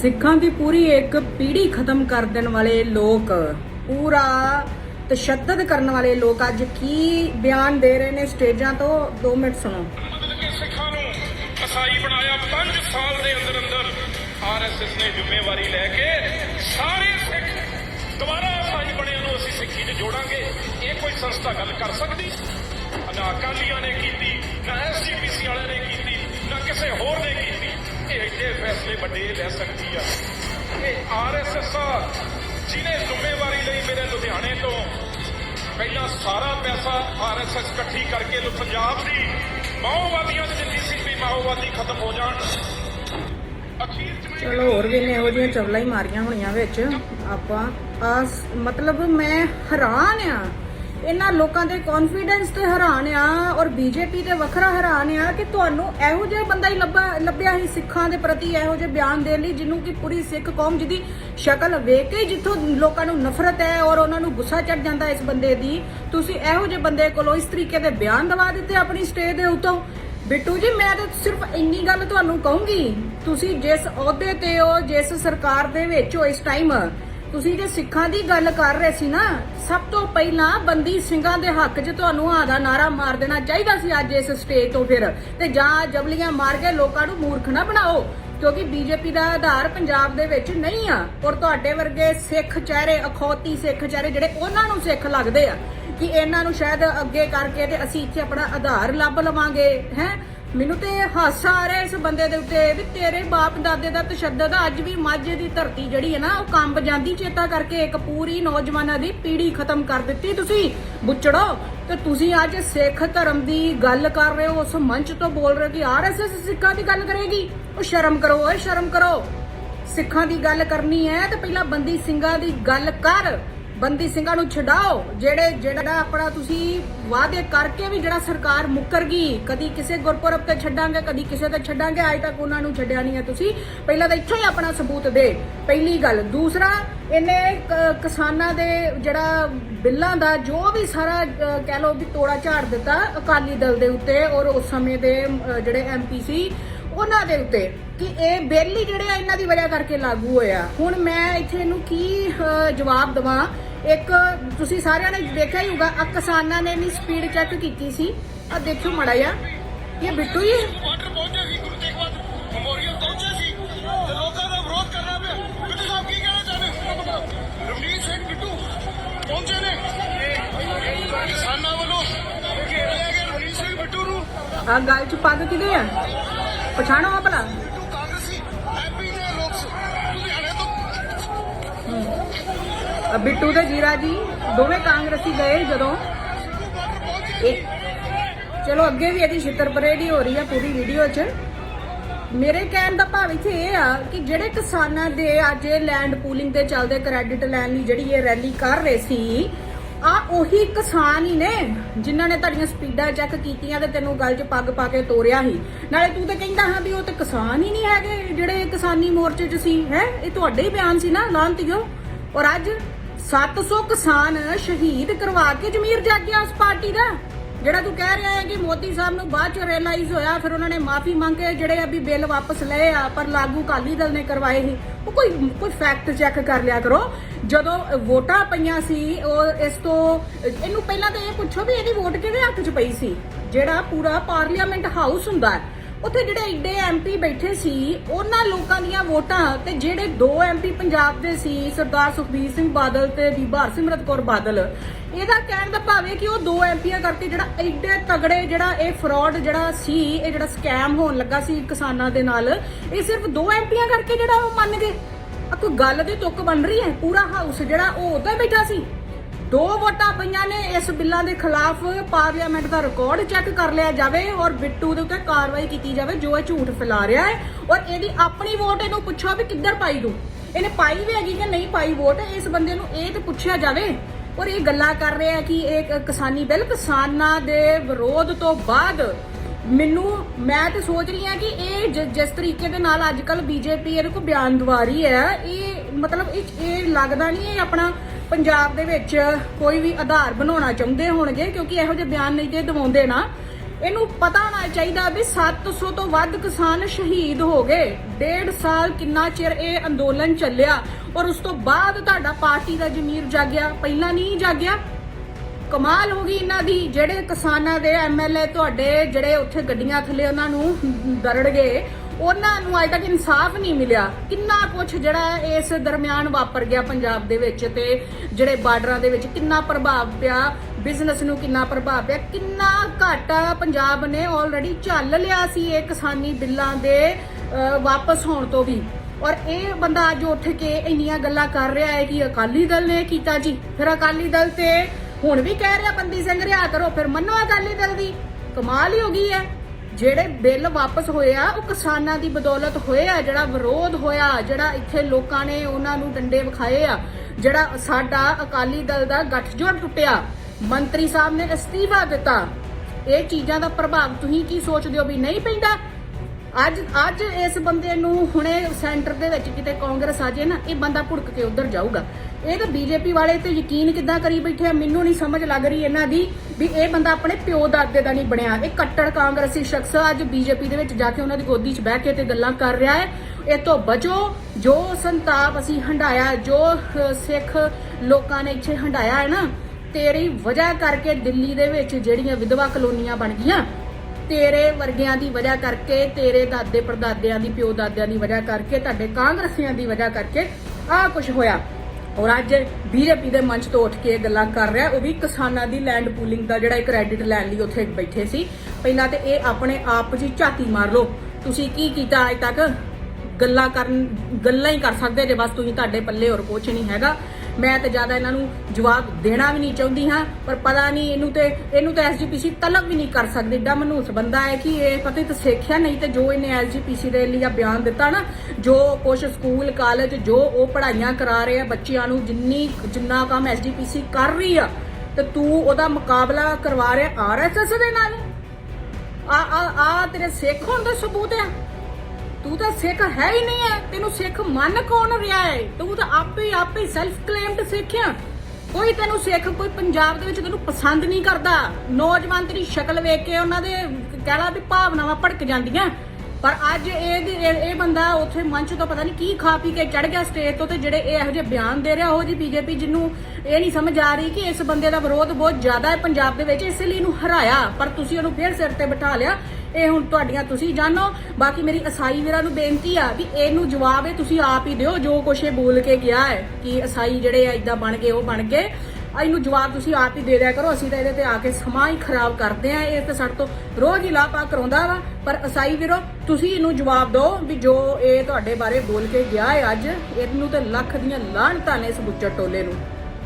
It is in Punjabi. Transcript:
ਸਿੱਖਾਂ ਦੀ ਪੂਰੀ ਇੱਕ ਪੀੜ੍ਹੀ ਖਤਮ ਕਰ ਦੇਣ ਵਾਲੇ ਲੋਕ, ਪੂਰਾ ਤਸ਼ੱਦਦ ਕਰਨ ਵਾਲੇ ਲੋਕ ਅੱਜ ਕੀ ਬਿਆਨ ਦੇ ਰਹੇ ਨੇ ਸਟੇਜਾਂ ਤੋਂ? 2 ਮਿੰਟ ਸੁਣੋ। ਸਿੱਖਾਂ ਨੂੰ ਕਸਾਈ ਬਣਾਇਆ 5 ਸਾਲ ਦੇ ਅੰਦਰ ਅੰਦਰ ਆਰਐਸਐਸ ਨੇ ਜ਼ਿੰਮੇਵਾਰੀ ਲੈ ਕੇ ਸਾਰੇ ਸਿੱਖ ਦੁਬਾਰਾ ਸਾਈ ਬਣਿਆਂ ਨੂੰ ਅਸੀਂ ਸਿੱਖੀ 'ਚ ਜੋੜਾਂਗੇ। ਇਹ ਕੋਈ ਸੰਸਥਾ ਗੱਲ ਕਰ ਸਕਦੀ? ਨਾ ਅਕਾਲੀਆਂ ਨੇ ਕੀਤੀ, ਨਾ ਐਸਜੀਪੀਸੀ ਵਾਲਿਆਂ ਨੇ ਕੀਤੀ, ਨਾ ਕਿਸੇ ਹੋਰ ਨੇ ਕੀਤੀ। ਇਹ ਐਡੇ ਫੈਸਲੇ ਵੱਡੇ ਲੈ ਸਕਦੀ ਆ। ਇਹ ਆਰਐਸਐਸ ਜਿਹਨੇ ਜ਼ਿੰਮੇਵਾਰੀ ਲਈ ਮੇਰੇ ਲੁਧਿਆਣੇ ਤੋਂ ਪਹਿਲਾਂ ਸਾਰਾ ਪੈਸਾ ਆਰਐਸਐਸ ਇਕੱਠੀ ਕਰਕੇ ਲੋ ਪੰਜਾਬ ਦੀ ਮਾਓਵਾਦੀਆਂ ਨੂੰ ਦਿੱਤੀ ਸੀ ਵੀ ਮਾਓਵਾਦੀ ਖਤਮ ਹੋ ਜਾਣ। ਚਲੋ, ਹੋਰ ਵੀ ਨੇ ਇਹੋ ਜਿਹੀਆਂ ਚਵਲਾ ਹੀ ਮਾਰੀਆਂ ਹੋਣੀਆਂ ਵਿੱਚ। ਆਪਾਂ ਆਸ ਮਤਲਬ ਮੈਂ ਹੈਰਾਨ ਆ ਇਹਨਾਂ ਲੋਕਾਂ ਦੇ ਕੌਨਫੀਡੈਂਸ ਤੇ ਹੈਰਾਨ ਆ ਔਰ ਬੀਜੇਪੀ ਤੇ ਵੱਖਰਾ ਹੈਰਾਨ ਆ ਕਿ ਤੁਹਾਨੂੰ ਇਹੋ ਜਿਹਾ ਬੰਦਾ ਹੀ ਲੱਭਾ, ਲੱਭਿਆ ਹੀ ਸਿੱਖਾਂ ਦੇ ਪ੍ਰਤੀ, ਇਹੋ ਜਿਹੇ ਬਿਆਨ ਦੇਣ ਲਈ, ਜਿਹਨੂੰ ਕਿ ਪੂਰੀ ਸਿੱਖ ਕੌਮ ਜਿਹਦੀ ਸ਼ਕਲ ਵੇਖ ਕੇ ਜਿੱਥੋਂ ਲੋਕਾਂ ਨੂੰ ਨਫ਼ਰਤ ਹੈ ਔਰ ਉਹਨਾਂ ਨੂੰ ਗੁੱਸਾ ਚੜ ਜਾਂਦਾ ਇਸ ਬੰਦੇ ਦੀ। ਤੁਸੀਂ ਇਹੋ ਜਿਹੇ ਬੰਦੇ ਕੋਲੋਂ ਇਸ ਤਰੀਕੇ ਦੇ ਬਿਆਨ ਦਵਾ ਦਿੱਤੇ ਆਪਣੀ ਸਟੇਜ ਦੇ ਉੱਤੋਂ। ਬਿੱਟੂ ਜੀ, ਮੈਂ ਤਾਂ ਸਿਰਫ ਇੰਨੀ ਗੱਲ ਤੁਹਾਨੂੰ ਕਹੂੰਗੀ, ਤੁਸੀਂ ਜਿਸ ਅਹੁਦੇ ਤੇ ਹੋ, ਜਿਸ ਸਰਕਾਰ ਦੇ ਵਿੱਚ ਹੋ ਇਸ ਟਾਈਮ ਤੁਸੀਂ ਜੇ ਸਿੱਖਾਂ ਦੀ ਗੱਲ ਕਰ ਰਹੇ ਸੀ ਨਾ, ਸਭ ਤੋਂ ਪਹਿਲਾਂ ਬੰਦੀ ਸਿੰਘਾਂ ਦੇ ਹੱਕ 'ਚ ਤੁਹਾਨੂੰ ਆ ਦਾ ਨਾਰਾ ਮਾਰ ਦੇਣਾ ਚਾਹੀਦਾ ਸੀ ਅੱਜ ਇਸ ਸਟੇਜ ਤੋਂ ਫਿਰ। ਤੇ ਜਾਂ ਜਬਲੀਆਂ ਮਾਰ ਕੇ ਲੋਕਾਂ ਨੂੰ ਮੂਰਖ ਨਾ ਬਣਾਓ, ਕਿਉਂਕਿ ਬੀਜੇਪੀ ਦਾ ਆਧਾਰ ਪੰਜਾਬ ਦੇ ਵਿੱਚ ਨਹੀਂ ਆ। ਔਰ ਤੁਹਾਡੇ ਵਰਗੇ ਸਿੱਖ ਚਿਹਰੇ, ਅਖੌਤੀ ਸਿੱਖ ਚਿਹਰੇ ਜਿਹੜੇ ਉਹਨਾਂ ਨੂੰ ਸਿੱਖ ਲੱਗਦੇ ਆ, ਕਿ ਇਹਨਾਂ ਨੂੰ ਸ਼ਾਇਦ ਅੱਗੇ ਕਰਕੇ ਤੇ ਅਸੀਂ ਇੱਥੇ ਆਪਣਾ ਆਧਾਰ ਲੱਭ ਲਵਾਂਗੇ, ਹੈ? ਮੈਨੂੰ ਤੇ ਹਾਸਾ ਆ ਰਿਹਾ ਇਸ ਬੰਦੇ ਦੇ ਉੱਤੇ ਵੀ ਤੇਰੇ ਬਾਪ ਦਾਦੇ ਦਾ ਤਸ਼ੱਦਦ ਅੱਜ ਵੀ ਮਾਝੇ ਦੀ ਧਰਤੀ ਜਿਹੜੀ ਹੈ ਨਾ, ਉਹ ਕੰਬ ਜਾਂਦੀ ਚੇਤਾ ਕਰਕੇ ਇੱਕ ਪੂਰੀ ਨੌਜਵਾਨਾਂ ਦੀ ਪੀੜ੍ਹੀ ਖਤਮ ਕਰ ਦਿੱਤੀ। ਤੁਸੀਂ ਬੁੱਚੜੋ ਤੇ ਤੁਸੀਂ ਅੱਜ ਸਿੱਖ ਧਰਮ ਦੀ ਗੱਲ ਕਰ ਰਹੇ ਹੋ, ਉਸ ਮੰਚ ਤੋਂ ਬੋਲ ਰਹੇ ਹੋ ਕਿ ਆਰਐਸਐਸ ਸਿੱਖਾਂ ਦੀ ਗੱਲ ਕਰੇਗੀ। ਉਹ ਸ਼ਰਮ ਕਰੋ, ਓਏ ਸ਼ਰਮ ਕਰੋ। ਸਿੱਖਾਂ ਦੀ ਗੱਲ ਕਰਨੀ ਹੈ ਤੇ ਪਹਿਲਾਂ ਬੰਦੀ ਸਿੰਘਾਂ ਦੀ ਗੱਲ ਕਰ। ਬੰਦੀ ਸਿੰਘਾਂ ਨੂੰ ਛਡਾਓ ਜਿਹੜੇ ਜਿਹੜਾ ਆਪਣਾ ਤੁਸੀਂ ਵਾਅਦੇ ਕਰਕੇ ਵੀ ਜਿਹੜਾ ਸਰਕਾਰ ਮੁੱਕਰ ਗਈ ਕਦੀ ਕਿਸੇ ਗੁਰਪੁਰਬ ਤੇ ਛੱਡਾਂਗੇ ਕਦੀ ਕਿਸੇ ਤੇ ਛੱਡਾਂਗੇ ਅੱਜ ਤੱਕ ਉਹਨਾਂ ਨੂੰ ਛੱਡਿਆ ਨਹੀਂ ਹੈ ਤੁਸੀਂ। ਪਹਿਲਾਂ ਤਾਂ ਇੱਥੋਂ ਹੀ ਆਪਣਾ ਸਬੂਤ ਦੇ ਪਹਿਲੀ ਗੱਲ। ਦੂਸਰਾ ਇਹਨੇ ਕ- ਕਿਸਾਨਾਂ ਦੇ ਜਿਹੜਾ ਬਿੱਲਾਂ ਦਾ ਜੋ ਵੀ ਸਾਰਾ ਕਹਿ ਲਓ ਵੀ ਤੋੜਾ ਝਾੜ ਦਿੱਤਾ ਅਕਾਲੀ ਦਲ ਦੇ ਉੱਤੇ ਔਰ ਉਸ ਸਮੇਂ ਦੇ ਅ, ਜਿਹੜੇ ਐਮਪੀ ਸੀ ਉਹਨਾਂ ਦੇ ਉੱਤੇ ਕਿ ਇਹ ਬਿੱਲ ਹੀ ਜਿਹੜੇ ਆ ਇਹਨਾਂ ਦੀ ਵਜ੍ਹਾ ਕਰਕੇ ਲਾਗੂ ਹੋਇਆ। ਹੁਣ ਮੈਂ ਇੱਥੇ ਇਹਨੂੰ ਕੀ ਜਵਾਬ ਦਵਾਂ? ਇੱਕ ਤੁਸੀਂ ਸਾਰਿਆਂ ਨੇ ਦੇਖਿਆ ਹੀ ਹੋਊਗਾ ਆ ਕਿਸਾਨਾਂ ਨੇ ਨਹੀਂ ਸਪੀਡ ਚੈੱਕ ਕੀਤੀ ਸੀ। ਆ ਦੇਖਿਓ ਮੜਾ ਜਾ ਇਹ ਬਿੱਟੂ ਜੀ। ਬਾਰਡਰ ਪਹੁੰਚੇ ਸੀ ਗੁਰੂ ਤੇਗ ਬਹਾਦਰ ਮੈਮੋਰੀਅਲ ਪਹੁੰਚੇ ਸੀ। ਤੇ ਲੋਕਾਂ ਦਾ ਵਿਰੋਧ ਕਰਨਾ ਪਿਆ। ਬਿੱਟੂ ਸਾਹਿਬ ਕੀ ਕਹਿਣਾ ਚਾਹੁੰਦੇ ਰਮਨੀਤ ਸਿੰਘ ਬਿੱਟੂ ਪਹੁੰਚੇ ਨੇ। ਕਿਸਾਨਾਂ ਵੱਲੋਂ ਘੇਰ ਲਿਆ ਗਿਆ ਰਮਨੀਤ ਸਿੰਘ ਬਿੱਟੂ ਨੂੰ ਆ ਗੱਲ ਚ ਪੱਗ ਕਿਹਦੇ ਆ? ਪਛਾਣੋ ਆ ਭਲਾ ਬਿੱਟੂ ਕਾਂਗਰਸੀ ਐਮਪੀ ਨੇ ਲੋਕ ਲੁਧਿਆਣੇ ਤੋਂ ਆ ਬਿੱਟੂ ਤੇ ਜੀਰਾ ਜੀ, ਦੋਵੇਂ ਕਾਂਗਰਸੀ ਗਏ ਜਦੋਂ। ਇੱਕ ਚਲੋ, ਅੱਗੇ ਵੀ ਇਹਦੀ ਛਿੱਤਰ ਪਰੇਡ ਹੋ ਰਹੀ ਆ ਪੂਰੀ ਵੀਡੀਓ 'ਚ। ਮੇਰੇ ਕਹਿਣ ਦਾ ਭਾਵ ਇੱਥੇ ਇਹ ਆ ਕਿ ਜਿਹੜੇ ਕਿਸਾਨਾਂ ਦੇ ਅੱਜ ਲੈਂਡ ਪੂਲਿੰਗ ਤੇ ਚੱਲਦੇ ਕ੍ਰੈਡਿਟ ਲੈਣ ਲਈ ਜਿਹੜੀ ਇਹ ਰੈਲੀ ਕਰ ਰਹੇ ਸੀ, ਆ ਉਹੀ ਕਿਸਾਨ ਹੀ ਨੇ ਜਿਨ੍ਹਾਂ ਨੇ ਤੁਹਾਡੀਆਂ ਸਪੀਡਾਂ ਚੈੱਕ ਕੀਤੀਆਂ ਤੇ ਤੈਨੂੰ ਗੱਲ 'ਚ ਪੱਗ ਪਾ ਕੇ ਤੋਰਿਆ ਸੀ। ਨਾਲੇ ਤੂੰ ਤਾਂ ਕਹਿੰਦਾ ਹਾਂ ਵੀ ਉਹ ਤੇ ਕਿਸਾਨ ਹੀ ਨਹੀਂ ਹੈਗੇ ਜਿਹੜੇ ਕਿਸਾਨੀ ਮੋਰਚੇ 'ਚ ਸੀ, ਹੈ? ਇਹ ਤੁਹਾਡੇ ਹੀ ਬਿਆਨ ਸੀ ਨਾ ਲਾਂਤੀਓ ਔਰ ਅੱਜ 700 ਕਿਸਾਨ ਸ਼ਹੀਦ ਕਰਵਾ ਕੇ ਜ਼ਮੀਰ ਜਾਗਿਆ ਉਸ ਪਾਰਟੀ ਦਾ, ਜਿਹੜਾ ਤੂੰ ਕਹਿ ਰਿਹਾ ਹੈ ਕਿ ਮੋਦੀ ਸਾਹਿਬ ਨੂੰ ਬਾਅਦ ਚ ਰਿਅਲਾਈਜ਼ ਹੋਇਆ, ਫਿਰ ਉਹਨਾਂ ਨੇ ਮਾਫੀ ਮੰਗ ਕੇ ਜਿਹੜੇ ਅਭੀ ਬਿੱਲ ਵਾਪਸ ਲਏ ਆ, ਪਰ ਲਾਗੂ ਕਾਲੀ ਦਲ ਨੇ ਕਰਵਾਏ ਸੀ, ਉਹ ਕੋਈ ਕੋਈ ਫੈਕਟ ਚੈੱਕ ਕਰ ਲਿਆ ਕਰੋ। ਜਦੋਂ ਵੋਟਾਂ ਪਈਆਂ ਸੀ, ਉਹ ਇਸ ਤੋਂ, ਇਹਨੂੰ ਪਹਿਲਾਂ ਤਾਂ ਇਹ ਪੁੱਛੋ ਵੀ ਇਹਦੀ ਵੋਟ ਕਿਹਦੇ ਹੱਥ 'ਚ ਪਈ ਸੀ, ਜਿਹੜਾ ਪੂਰਾ ਪਾਰਲੀਮੈਂਟ ਹਾਊਸ ਹੁੰਦਾ ਹੈ। ਉੱਥੇ ਜਿਹੜੇ ਏਡੇ ਐਮਪੀ ਬੈਠੇ ਸੀ, ਉਹਨਾਂ ਲੋਕਾਂ ਦੀਆਂ ਵੋਟਾਂ ਤੇ ਜਿਹੜੇ ਦੋ ਐਮਪੀ ਪੰਜਾਬ ਦੇ ਸੀ, ਸਰਦਾਰ ਸੁਖਬੀਰ ਸਿੰਘ ਬਾਦਲ ਤੇ ਬੀਬਾ ਹਰਸਿਮਰਤ ਕੌਰ ਬਾਦਲ, ਇਹਦਾ ਕਹਿਣ ਦਾ ਭਾਵ ਹੈ ਕਿ ਉਹ ਦੋ ਐਮਪੀਆਂ ਕਰਕੇ ਜਿਹੜਾ ਐਡੇ ਤਗੜੇ ਜਿਹੜਾ ਇਹ ਫਰਾਡ ਜਿਹੜਾ ਸੀ, ਇਹ ਜਿਹੜਾ ਸਕੈਮ ਹੋਣ ਲੱਗਾ ਸੀ ਕਿਸਾਨਾਂ ਦੇ ਨਾਲ, ਇਹ ਸਿਰਫ ਦੋ ਐਮਪੀਆਂ ਕਰਕੇ ਜਿਹੜਾ ਉਹ ਮੰਨ ਗਏ। ਆ ਕੋਈ ਗੱਲ ਦੀ ਤੁੱਕ ਬਣ ਰਹੀ ਹੈ? ਪੂਰਾ ਹਾਊਸ ਜਿਹੜਾ ਉਹ ਉੱਧਰ ਬੈਠਾ ਸੀ। ਦੋ ਵੋਟਾਂ ਪਈਆਂ ਨੇ, ਇਸ ਬਿੱਲਾਂ ਦੇ ਖਿਲਾਫ ਪਾਰਲੀਮੈਂਟ ਦਾ ਰਿਕਾਰਡ ਚੈੱਕ ਕਰ ਲਿਆ ਜਾਵੇ ਔਰ ਬਿੱਟੂ ਦੇ ਉੱਤੇ ਕਾਰਵਾਈ ਕੀਤੀ ਜਾਵੇ, ਜੋ ਇਹ ਝੂਠ ਫੈਲਾ ਰਿਹਾ ਹੈ। ਔਰ ਇਹਦੀ ਆਪਣੀ ਵੋਟ ਇਹਨੂੰ ਪੁੱਛੋ ਵੀ ਕਿੱਧਰ ਪਾਈ ਤੂੰ। ਇਹਨੇ ਪਾਈ ਵੀ ਹੈਗੀ ਕਿ ਨਹੀਂ ਪਾਈ ਵੋਟ, ਇਸ ਬੰਦੇ ਨੂੰ ਇਹ ਤੇ ਪੁੱਛਿਆ ਜਾਵੇ। ਔਰ ਇਹ ਗੱਲਾਂ ਕਰ ਰਿਹਾ ਕਿ ਇਹ ਕਿਸਾਨੀ ਬਿੱਲ ਕਿਸਾਨਾਂ ਦੇ ਵਿਰੋਧ ਤੋਂ ਬਾਅਦ ਮੈਨੂੰ, ਮੈਂ ਤੇ ਸੋਚ ਰਹੀ ਹਾਂ ਕਿ ਇਹ ਜ- ਜਿਸ ਤਰੀਕੇ ਦੇ ਨਾਲ ਅੱਜ ਕੱਲ ਬੀਜੇਪੀ ਇਹਦੇ ਕੋ ਬਿਆਨ ਦਵਾ ਰਹੀ ਹੈ, ਇਹ ਮਤਲਬ ਇਹ ਇਹ ਲੱਗਦਾ ਨਹੀਂ ਇਹ ਆਪਣਾ ਪੰਜਾਬ ਦੇ ਵਿੱਚ ਕੋਈ ਵੀ ਆਧਾਰ ਬਣਾਉਣਾ ਚਾਹੁੰਦੇ ਹੋਣਗੇ, ਕਿਉਂਕਿ ਇਹੋ ਜਿਹੇ ਬਿਆਨ ਨਹੀਂ ਤੇ ਦਵਾਉਂਦੇ ਨਾ, ਇਹਨੂੰ ਪਤਾ ਹੋਣਾ ਚਾਹੀਦਾ ਵੀ 700 ਤੋਂ ਵੱਧ ਕਿਸਾਨ ਸ਼ਹੀਦ ਹੋ ਗਏ। ਡੇਢ ਸਾਲ ਕਿੰਨਾ ਚਿਰ ਇਹ ਅੰਦੋਲਨ ਚੱਲਿਆ ਔਰ ਉਸ ਤੋਂ ਬਾਅਦ ਤੁਹਾਡਾ ਪਾਰਟੀ ਦਾ ਜ਼ਮੀਰ ਜਾਗਿਆ, ਪਹਿਲਾਂ ਨਹੀਂ ਜਾਗਿਆ? ਕਮਾਲ ਹੋ ਗਈ ਇਹਨਾਂ ਦੀ, ਜਿਹੜੇ ਕਿਸਾਨਾਂ ਦੇ ਐਮਐਲਏ ਤੁਹਾਡੇ, ਜਿਹੜੇ ਉੱਥੇ ਗੱਡੀਆਂ ਥੱਲੇ ਉਹਨਾਂ ਨੂੰ ਦਰੜ ਗਏ ਉਹਨਾਂ ਨੂੰ ਅਜੇ ਤੱਕ ਇਨਸਾਫ ਨਹੀਂ ਮਿਲਿਆ। ਕਿੰਨਾ ਕੁਝ ਜਿਹੜਾ ਇਸ ਦਰਮਿਆਨ ਵਾਪਰ ਗਿਆ ਪੰਜਾਬ ਦੇ ਵਿੱਚ ਤੇ ਜਿਹੜੇ ਬਾਰਡਰਾਂ ਦੇ ਵਿੱਚ ਕਿੰਨਾ ਪ੍ਰਭਾਵ ਪਿਆ ਬਿਜ਼ਨਸ ਨੂੰ ਕਿੰਨਾ ਪ੍ਰਭਾਵ ਪਿਆ, ਕਿੰਨਾ ਘਾਟਾ ਪੰਜਾਬ ਨੇ ਆਲਰੇਡੀ ਝੱਲ ਲਿਆ ਸੀ ਇਹ ਕਿਸਾਨੀ ਬਿੱਲਾਂ ਦੇ ਵਾਪਸ ਹੋਣ ਤੋਂ ਵੀ। ਔਰ ਇਹ ਬੰਦਾ ਅੱਜ ਉੱਠ ਕੇ ਇੰਨੀਆਂ ਗੱਲਾਂ ਕਰ ਰਿਹਾ ਹੈ ਕਿ ਅਕਾਲੀ ਦਲ ਨੇ ਕੀਤਾ ਜੀ। ਫਿਰ ਅਕਾਲੀ ਦਲ ਤੇ ਹੁਣ ਵੀ ਕਹਿ ਰਿਹਾ, ਬੰਦੀ ਸਿੰਘ, ਰਿਹਾ ਕਰੋ। ਫਿਰ ਮੰਨੋ ਅਕਾਲੀ ਦਲ ਦੀ। ਕਮਾਲ ਹੀ ਹੋ ਗਈ ਹੈ। ਜਿਹੜੇ ਬਿੱਲ ਵਾਪਸ ਹੋਏ ਆ, ਉਹ ਕਿਸਾਨਾਂ ਦੀ ਬਦੌਲਤ ਹੋਏ ਆ, ਜਿਹੜਾ ਵਿਰੋਧ ਹੋਇਆ, ਜਿਹੜਾ ਇੱਥੇ ਲੋਕਾਂ ਨੇ ਉਹਨਾਂ ਨੂੰ ਡੰਡੇ ਵਿਖਾਏ ਆ, ਜਿਹੜਾ ਸਾਡਾ ਅਕਾਲੀ ਦਲ ਦਾ ਗੱਠਜੋੜ ਟੁੱਟਿਆ। ਮੰਤਰੀ ਸਾਹਿਬ ਨੇ ਅਸਤੀਫਾ ਦਿੱਤਾ। ਇਹ ਚੀਜ਼ਾਂ ਦਾ ਪ੍ਰਭਾਵ ਤੁਸੀਂ ਕੀ ਸੋਚਦੇ ਹੋ ਵੀ ਨਹੀਂ ਪੈਂਦਾ? ਅੱਜ ਅੱਜ ਇਸ ਬੰਦੇ ਨੂੰ ਹੁਣੇ ਸੈਂਟਰ ਦੇ ਵਿੱਚ ਕਿਤੇ ਕਾਂਗਰਸ ਆ ਜੇ ਨਾ, ਇਹ ਬੰਦਾ ਭੁੜਕ ਕੇ ਉਧਰ ਜਾਊਗਾ। ਇਹ ਤਾਂ ਬੀਜੇਪੀ ਵਾਲੇ ਤੇ ਯਕੀਨ ਕਿੱਦਾਂ ਕਰੀ ਬੈਠੇ ਆ? ਮੈਨੂੰ ਨਹੀਂ ਸਮਝ ਲੱਗ ਰਹੀ ਇਹਨਾਂ ਦੀ ਵੀ ਇਹ ਬੰਦਾ ਆਪਣੇ ਪਿਓ ਦਾਦੇ ਦਾ ਨਹੀਂ ਬਣਿਆ। ਇਹ ਕੱਟੜ ਕਾਂਗਰਸੀ ਸ਼ਖਸ ਅੱਜ ਬੀਜੇਪੀ ਦੇ ਵਿੱਚ ਜਾ ਕੇ ਉਹਨਾਂ ਦੀ ਗੋਦੀ 'ਚ ਬਹਿ ਕੇ ਤੇ ਗੱਲਾਂ ਕਰ ਰਿਹਾ ਹੈ। ਇਹ ਤੋਂ ਬਚੋ, ਜੋ ਸੰਤਾਪ ਅਸੀਂ ਹੰਡਾਇਆ ਜੋ ਸਿੱਖ ਲੋਕਾਂ ਨੇ ਇੱਥੇ ਹੰਡਾਇਆ ਹੈ ਨਾ, ਤੇਰੀ ਵਜ੍ਹਾ ਕਰਕੇ ਦਿੱਲੀ ਦੇ ਵਿੱਚ ਜਿਹੜੀਆਂ ਵਿਧਵਾ ਕਲੋਨੀਆਂ ਬਣ ਗਈਆਂ, ਤੇਰੇ ਵਰਗਿਆਂ ਦੀ ਵਜ੍ਹਾ ਕਰਕੇ, ਤੇਰੇ ਦਾਦੇ ਪੜਦਾਦਿਆਂ ਦੀ ਪਿਓ ਦਾਦਿਆਂ ਦੀ ਵਜ੍ਹਾ ਕਰਕੇ, ਤੁਹਾਡੇ ਕਾਂਗਰਸੀਆਂ ਦੀ ਵਜ੍ਹਾ ਕਰਕੇ ਆਹ ਕੁਝ ਹੋਇਆ। ਔਰ ਅੱਜ ਬੀਜੇਪੀ ਦੇ ਮੰਚ ਤੋਂ ਉੱਠ ਕੇ ਇਹ ਗੱਲਾਂ ਕਰ ਰਿਹਾ, ਉਹ ਵੀ ਕਿਸਾਨਾਂ ਦੀ ਲੈਂਡ ਪੂਲਿੰਗ ਦਾ ਜਿਹੜਾ ਕ੍ਰੈਡਿਟ ਲੈਣ ਲਈ ਉੱਥੇ ਬੈਠੇ ਸੀ। ਪਹਿਲਾਂ ਤੇ ਇਹ ਆਪਣੇ ਆਪ 'ਚ ਝਾਤੀ ਮਾਰ ਲਓ। ਤੁਸੀਂ ਕੀ ਕੀਤਾ ਅੱਜ ਤੱਕ? ਗੱਲਾਂ ਕਰਨ, ਗੱਲਾਂ ਹੀ ਕਰ ਸਕਦੇ ਜੇ ਬਸ ਤੁਸੀਂ ਤੁਹਾਡੇ ਪੱਲੇ ਹੋਰ ਕੁਝ ਨਹੀਂ ਹੈਗਾ। ਮੈਂ ਤਾਂ ਜ਼ਿਆਦਾ ਇਹਨਾਂ ਨੂੰ ਜਵਾਬ ਦੇਣਾ ਵੀ ਨਹੀਂ ਚਾਹੁੰਦੀ ਹਾਂ, ਪਰ ਪਤਾ ਨਹੀਂ ਇਹਨੂੰ ਤੇ ਇਹਨੂੰ ਤੇ ਐਸਜੀਪੀਸੀ ਤਲਬ ਵੀ ਨਹੀਂ ਕਰ ਸਕਦੀ। ਏਡਾ ਮਨੂਸ ਬੰਦਾ ਹੈ ਕਿ ਇਹ ਪਤਾ ਹੀ ਤਾਂ ਸਿੱਖਿਆ ਨਹੀਂ ਤੇ ਜੋ ਇਹਨੇ ਐਸਜੀਪੀਸੀ ਦੇ ਲਈ ਆ ਬਿਆਨ ਦਿੱਤਾ ਨਾ, ਜੋ ਕੁਝ ਸਕੂਲ, ਕਾਲਜ, ਜੋ ਉਹ ਪੜ੍ਹਾਈਆਂ ਕਰਾ ਰਹੇ ਆ ਬੱਚਿਆਂ ਨੂੰ, ਜਿੰਨੀ ਜਿੰਨਾ ਕੰਮ ਐਸਜੀਪੀਸੀ ਕਰ ਰਹੀ ਆ, ਤੇ ਤੂੰ ਉਹਦਾ ਮੁਕਾਬਲਾ ਕਰਵਾ ਰਿਹਾ ਆਰਐਸਐਸ ਦੇ ਨਾਲ। ਆ ਆ ਆ ਤੇਰੇ ਸਿੱਖ ਹੋਣ ਦਾ ਸਬੂਤ ਆ। ਤੂੰ ਤਾਂ ਸਿੱਖ ਹੈ ਹੀ ਨਹੀਂ ਹੈ ਤੈਨੂੰ ਸਿੱਖ ਮੰਨ ਕੌਣ ਰਿਹਾ ਹੈ ਤੂੰ ਤਾਂ ਆਪੇ ਆਪੇ ਸੈਲਫ ਕਲੇਮਡ ਸਿੱਖ ਆ। ਕੋਈ ਤੈਨੂੰ ਸਿੱਖ, ਕੋਈ ਪੰਜਾਬ ਦੇ ਵਿੱਚ ਤੈਨੂੰ ਪਸੰਦ ਨਹੀਂ ਕਰਦਾ। ਨੌਜਵਾਨ ਤੇਰੀ ਸ਼ਕਲ ਵੇਖ ਕੇ ਉਹਨਾਂ ਦੇ ਕਹਿਲਾ ਵੀ ਭਾਵਨਾਵਾਂ ਭੜਕ ਜਾਂਦੀਆਂ। ਪਰ ਅੱਜ ਇਹ ਇਹ ਬੰਦਾ ਉੱਥੇ ਮੰਚ ਤੋਂ ਪਤਾ ਨਹੀਂ ਕੀ ਖਾ ਪੀ ਕੇ ਚੜ ਗਿਆ ਸਟੇਜ ਤੋਂ ਤੇ ਜਿਹੜੇ ਇਹੋ ਜਿਹੇ ਬਿਆਨ ਦੇ ਰਿਹਾ ਉਹ ਜੀ ਬੀਜੇਪੀ ਜਿਹਨੂੰ ਇਹ ਨਹੀਂ ਸਮਝ ਆ ਰਹੀ ਕਿ ਇਸ ਬੰਦੇ ਦਾ ਵਿਰੋਧ ਬਹੁਤ ਜ਼ਿਆਦਾ ਹੈ ਪੰਜਾਬ ਦੇ ਵਿੱਚ, ਇਸੇ ਲਈ ਇਹਨੂੰ ਹਰਾਇਆ। ਪਰ ਤੁਸੀਂ ਉਹਨੂੰ ਫੇਰ ਸਿਰ ਤੇ ਬਿਠਾ ਲਿਆ। ਇਹ ਹੁਣ ਤੁਹਾਡੀਆਂ ਤੁਸੀਂ ਜਾਣੋ। ਬਾਕੀ ਮੇਰੀ ਅਸਾਈ ਵੀਰਾਂ ਨੂੰ ਬੇਨਤੀ ਆ ਵੀ ਇਹਨੂੰ ਜਵਾਬ ਇਹ ਤੁਸੀਂ ਆਪ ਹੀ ਦਿਓ, ਜੋ ਕੁਛ ਇਹ ਬੋਲ ਕੇ ਗਿਆ ਹੈ ਕਿ ਅਸਾਈ ਜਿਹੜੇ ਆ ਇਦਾਂ ਬਣ ਗਏ, ਉਹ ਬਣ ਗਏ। ਇਹਨੂੰ ਜਵਾਬ ਤੁਸੀਂ ਆਪ ਹੀ ਦੇ ਦਿਆ ਕਰੋ, ਅਸੀਂ ਤਾਂ ਇਹਦੇ ਤੇ ਆ ਕੇ ਸਮਾਂ ਹੀ ਖਰਾਬ ਕਰਦੇ ਆ। ਇਹ ਤਾਂ ਸਾਡੇ ਤੋਂ ਰੋਜ਼ ਹੀ ਲਾਪਾ ਕਰਾਉਂਦਾ ਵਾ। ਪਰ ਅਸਾਈ ਵੀਰੋ, ਤੁਸੀਂ ਇਹਨੂੰ ਜਵਾਬ ਦਿਓ ਵੀ ਜੋ ਇਹ ਤੁਹਾਡੇ ਬਾਰੇ ਬੋਲ ਕੇ ਗਿਆ ਹੈ ਅੱਜ, ਇਹਨੂੰ ਤੇ ਲੱਖ ਦੀਆਂ ਲਾਹਣਤਾਂ ਨੇ ਇਸ ਬੁੱਚੜ ਟੋਲੇ ਨੂੰ।